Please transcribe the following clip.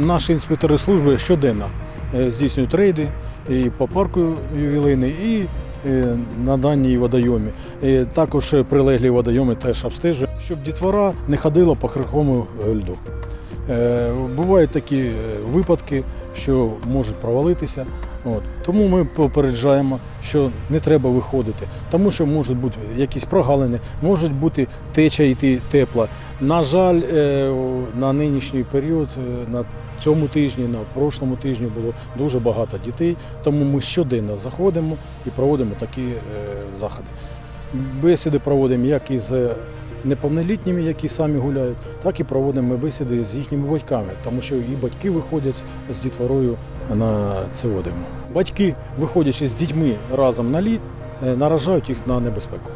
Наші інспектори служби щоденно е, здійснюють рейди і по парку ювілейний, і е, на даній водойомі. І Також прилеглі водойоми теж обстежують, щоб дітвора не ходила по хрихому е, льду. Е, Бувають такі е, випадки, що можуть провалитися. От. Тому ми попереджаємо, що не треба виходити, тому що можуть бути якісь прогалини, можуть бути теча йти тепла. На жаль, е, на нинішній період, на цьому тижні, на прошлому тижні було дуже багато дітей, тому ми щоденно заходимо і проводимо такі заходи. Бесіди проводимо як із неповнолітніми, які самі гуляють, так і проводимо бесіди з їхніми батьками, тому що і батьки виходять з дітворою на це водимо. Батьки, виходячи з дітьми разом на лід, е, наражають їх на небезпеку.